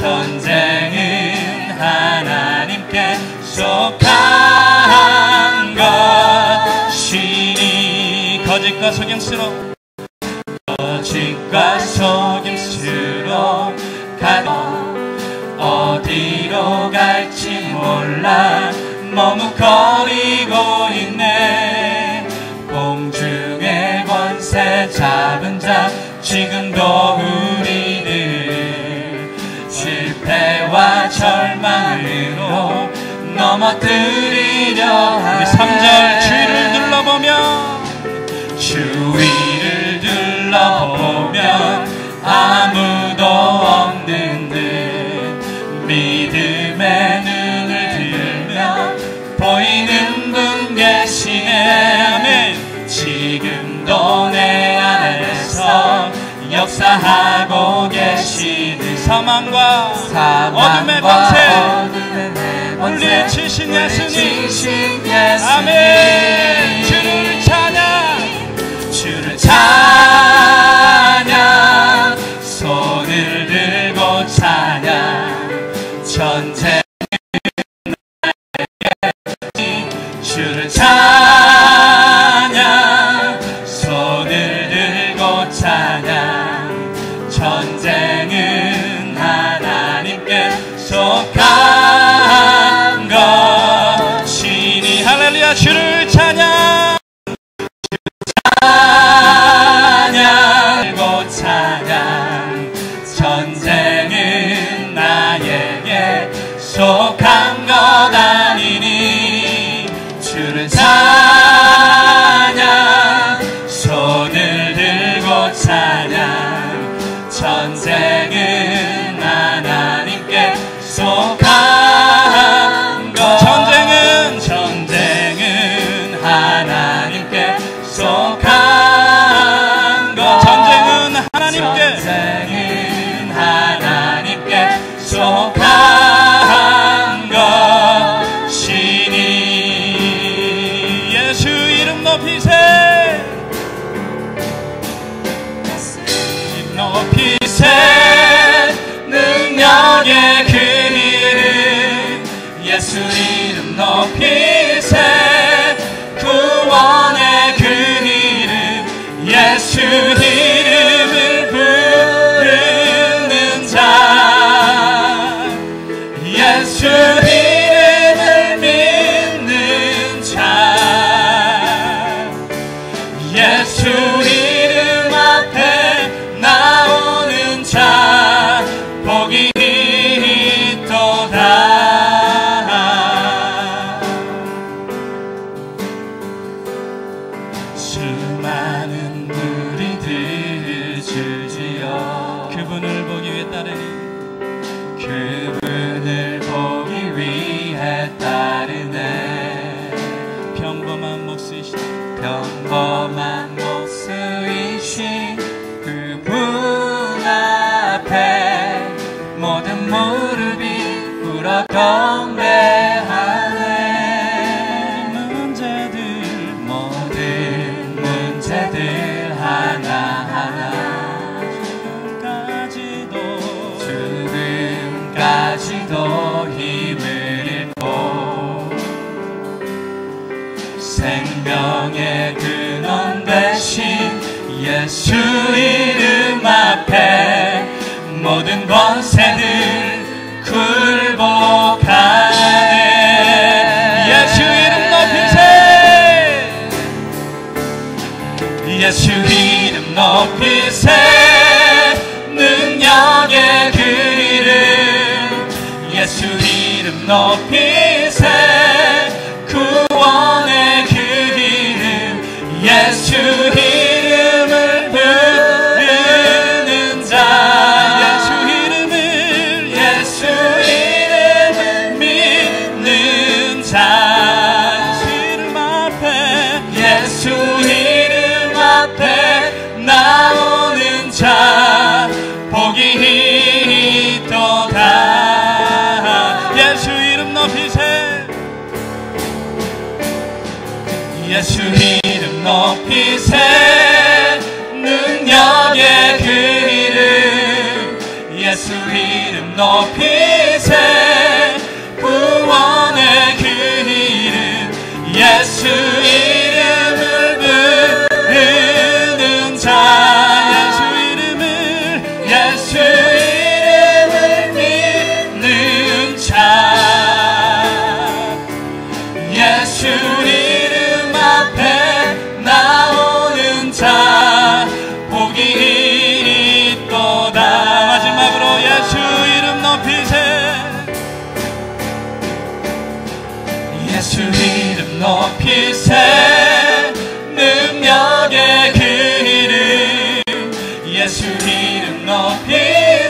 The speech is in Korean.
전쟁은 하나님께 속한 것이니 거짓과 속임수로 거짓과 속임수로 가도 어디로 갈지 몰라. 머뭇거 넘어뜨리려 하네 3절 주위를 둘러보며 주위를 둘러보면 아무도 없는 듯 믿음의 눈을 들면 보이는 분 계시네. 아멘. 지금도 내 안에서 역사하고 계시는 사망과, 어둠의 권세 물리치신 예수님. 아멘. 주를 찬양. 주를 찬양. 손을 들고 찬양. 나에게 주를 찬양 전쟁은 하나님께 속한 것. 전쟁은 전쟁은 하나님께 속한 것. 전쟁은 하나님께. 전쟁은 하나님께 속한 것이니 예수 이름 높이세 예수 이름 높이세 구원의 그 이름 예수 수많은 무리들 주지여 그분을 보기 위해 따르니 그분을 보기 위해 따르네. 평범한 목수이신 평범한 목수이신 그분 앞에 모든 무릎이 경 예수 이름 앞에 모든 권세들 굴복하네. 예수 이름 높이세! 예수 이름 높이세 높이세 능력의 그 이름 예수 이름 높이세 구원의 그 이름 예수 이름 예수 이름 높이세 능력의 그 이름 예수 이름 높이세